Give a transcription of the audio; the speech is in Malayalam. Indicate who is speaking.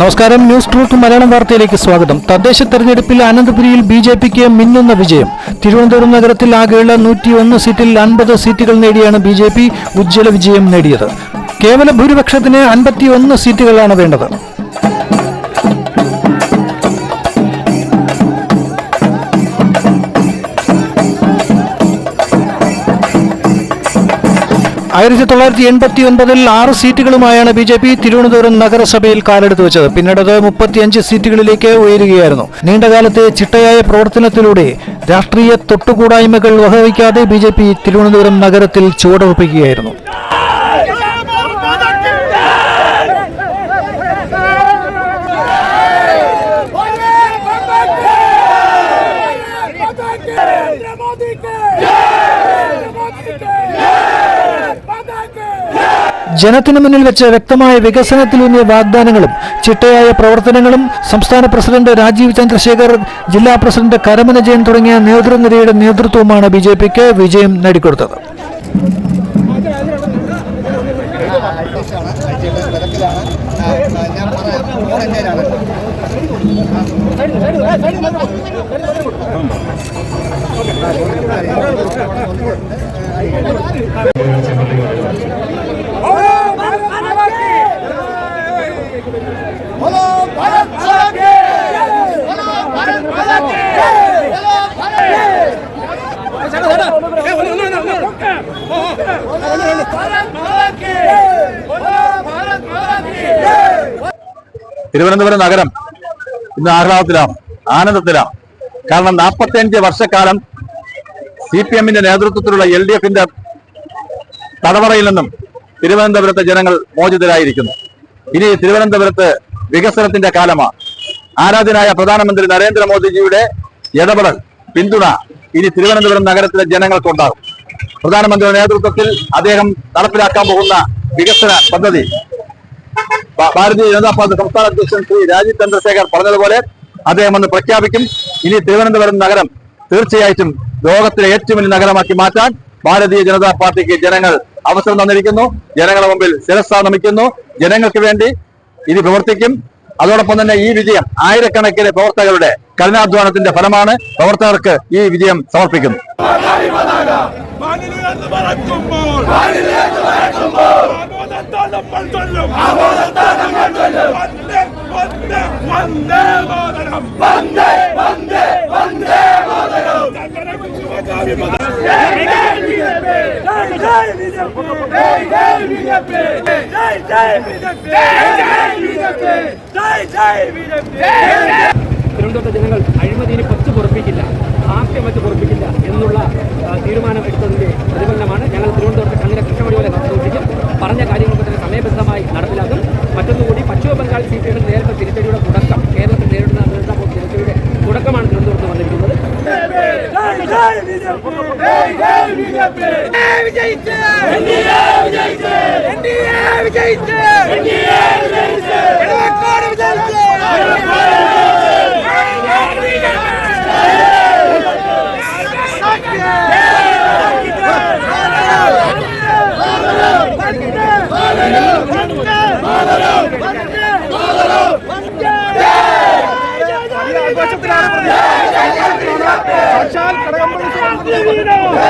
Speaker 1: നമസ്കാരം. ന്യൂസ് ട്രൂത്ത് മലയാളം വാർത്തയിലേക്ക് സ്വാഗതം. തദ്ദേശ തെരഞ്ഞെടുപ്പിൽ അനന്തപുരിയിൽ ബി ജെ പിക്ക് മിന്നുന്ന വിജയം. തിരുവനന്തപുരം നഗരത്തിൽ ആകെയുള്ള നൂറ്റി ഒന്ന് സീറ്റിൽ അൻപത് സീറ്റുകൾ നേടിയാണ് ബി ജെ പി. ഉജ്ജ്വല വിജയം നേടിയത്. കേവല ഭൂരിപക്ഷത്തിന് അൻപത്തിയൊന്ന് സീറ്റുകളാണ് വേണ്ടത്. ആയിരത്തി തൊള്ളായിരത്തി എൺപത്തി ഒൻപതിൽ ആറ് സീറ്റുകളുമായാണ് ബി ജെ പി തിരുവനന്തപുരം നഗരസഭയിൽ കാലെടുത്ത് വെച്ചത്. പിന്നീട് അത് മുപ്പത്തിയഞ്ച് സീറ്റുകളിലേക്ക് ഉയരുകയായിരുന്നു. നീണ്ടകാലത്തെ ചിട്ടയായ പ്രവർത്തനത്തിലൂടെ രാഷ്ട്രീയ തൊട്ടുകൂടായ്മകൾ വകവയ്ക്കാതെ ബി തിരുവനന്തപുരം നഗരത്തിൽ ചുവടുറപ്പിക്കുകയായിരുന്നു ജനത്തിനു മുന്നിൽ വെച്ച് വ്യക്തമായ വികസനത്തിലൂന്നിയ വാഗ്ദാനങ്ങളും ചിട്ടയായ പ്രവർത്തനങ്ങളും സംസ്ഥാന പ്രസിഡന്റ് രാജീവ് ചന്ദ്രശേഖർ ജില്ലാ പ്രസിഡന്റ് കരമന ജയൻ തുടങ്ങിയ നേതൃനിരയുടെ നേതൃത്വവുമാണ് ബി ജെ പിക്ക് വിജയം നേടിക്കൊടുത്തത്
Speaker 2: തിരുവനന്തപുരം നഗരം ഇന്ന് ആഹ്ലാദത്തിലാണ് ആനന്ദത്തിലാണ്. കാരണം നാൽപ്പത്തിയഞ്ച് വർഷക്കാലം സി പി എമ്മിന്റെ നേതൃത്വത്തിലുള്ള എൽ ഡി എഫിന്റെ തടവറയിൽ നിന്നും തിരുവനന്തപുരത്തെ ജനങ്ങൾ മോചിതരായിരിക്കുന്നു. ഇനി തിരുവനന്തപുരത്ത് വികസനത്തിന്റെ കാലമാണ്. ആരാധനായ പ്രധാനമന്ത്രി നരേന്ദ്രമോദിജിയുടെ ഇടപെടൽ പിന്തുണ ഇനി തിരുവനന്തപുരം നഗരത്തിലെ ജനങ്ങൾക്കുണ്ടാകും. പ്രധാനമന്ത്രിയുടെ നേതൃത്വത്തിൽ അദ്ദേഹം നടപ്പിലാക്കാൻ പോകുന്ന വികസന പദ്ധതി ഭാരതീയ ജനതാ പാർട്ടി സംസ്ഥാന അധ്യക്ഷൻ ശ്രീ രാജീവ് ചന്ദ്രശേഖർ പറഞ്ഞതുപോലെ അദ്ദേഹം അന്ന് പ്രഖ്യാപിക്കും. ഇനി തിരുവനന്തപുരം നഗരം തീർച്ചയായിട്ടും ലോകത്തിലെ ഏറ്റവും വലിയ നഗരമാക്കി മാറ്റാൻ ഭാരതീയ ജനതാ പാർട്ടിക്ക് ജനങ്ങൾ അവസരം തന്നിരിക്കുന്നു. ജനങ്ങളുടെ മുമ്പിൽ ശിരസ്ഥ നമിക്കുന്നു. ജനങ്ങൾക്ക് വേണ്ടി ഇനി പ്രവർത്തിക്കും. അതോടൊപ്പം തന്നെ ഈ വിജയം ആയിരക്കണക്കിന് പ്രവർത്തകരുടെ കഠിനാധ്വാനത്തിന്റെ ഫലമാണ്. പ്രവർത്തകർക്ക് ഈ വിജയം സമർപ്പിക്കുന്നു.
Speaker 3: മാനിലുയർന്ന് ആമോദത്താലപ്പോൾ ചൊല്ലും വന്ദേ വന്ദേ വന്ദേ മാതരം വന്ദേ വന്ദേ വന്ദേ മാതരം
Speaker 4: തിരുവനന്തപുരത്തെ ജനങ്ങൾ മാതരം നടപ്പിലാക്കും മറ്റൊന്നുകൂടി പശ്ചിമ ബംഗാൾ സി പി നേരത്തെ തിരിച്ചടിയുടെ തുടക്കം കേരളത്തിൽ നേരിടുന്ന നേരിടാൻ പോകുന്ന തിരിച്ചടിയുടെ തുടക്കമാണ് തിരുവനന്തപുരത്ത് വന്നിരിക്കുന്നത്.
Speaker 3: വിജയിച്ച്. എൻഡിഎ വിജയിച്ച് എൻഡിഎ വിജയിച്ച് എൻഡിഎ വിജയിച്ച്